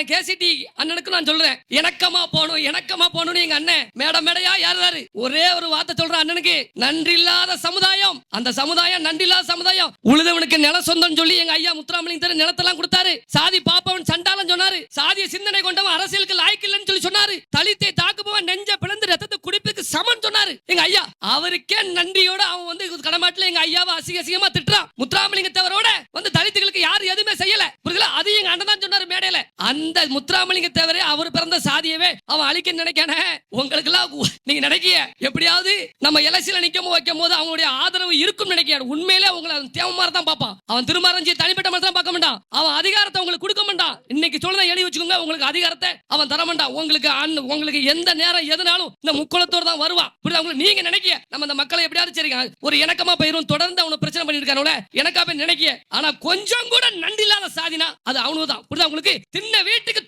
அண்ணன் கேசிடி அண்ணனுக்கு நான் சொல்றேன். இணக்கமா போகணும் இணக்கமா போகணும்னு எங்க அண்ணன் மேடம் மேடையா யாரு ஒரே ஒரு வார்த்தை சொல்றேன் அண்ணனுக்கு நன்றி இல்லாத சமுதாயம். அந்த சமுதாயம் நன்றி இல்லாத சமுதாயம். உழுதவனுக்கு நில சொந்தம் சொல்லி எங்க ஐயா முத்துராமலிங்க தர நிலத்தெல்லாம் கொடுத்தாரு. சாதி பாப்பவன் சண்டாலம் சொன்னாரு. சாதிய சிந்தனை கொண்டவன் அரசியலுக்கு லாய்க்கு இல்லைன்னு சொல்லி சொன்னாரு. தலித்தை தாக்குபவன் நெஞ்ச பிளந்து ரத்தத்தை குடிப்புக்கு சமன் சொன்னாரு. எங்க ஐயா அவருக்கே நன்றியோட அவன் வந்து கடமாட்டில் எங்க ஐயாவை அசிங்க அசிங்கமா திட்டுறான். முத்துராமலிங்க தவறோட வந்து தலித்துகளுக்கு யாரும் எதுவுமே செய்யல புரியுதுல அது எங்க அண்ணன் தான் சொன்னாரு மேடையில? அந்த முத்துராமலிங்க தேவரே அவர் பிறந்த சாதியவே அவன் அழிக்க நினைக்கான. உங்களுக்கு எல்லாம் நீங்க நினைக்கிய எப்படியாவது நம்ம எலசில நிக்கும் வைக்கும் போது அவங்களுடைய ஆதரவு இருக்கும் நினைக்கிற உண்மையிலே உங்களை அவன் தேவை மாதிரி தான் பார்ப்பான். அவன் திருமாரஞ்சி தனிப்பட்ட மனசு பார்க்க மாட்டான். அவன் அதிகாரத்தை உங்களுக்கு கொடுக்க மாட்டான். இன்னைக்கு சொல்றதை எழுதி வச்சுக்கோங்க உங்களுக்கு அதிகாரத்தை அவன் தர மாட்டான். உங்களுக்கு அண்ணன் உங்களுக்கு எந்த நேரம் எதுனாலும் இந்த முக்குளத்தோடு தான் வருவான். புரியுதா அவங்களுக்கு நீங்க நினைக்கிய நம்ம இந்த மக்களை எப்படியாவது சரிங்க. ஒரு இணக்கமா போயிரும். தொடர்ந்து அவனை பண்ணிருக்கானோல எனக்காக நினைக்க நினைக்கிய. ஆனா கொஞ்சம் கூட நன்றி இல்லாத சாதினா அது அவனுதான் புரியுதா உங்களுக்கு? தின்ன வீட்டுக்கு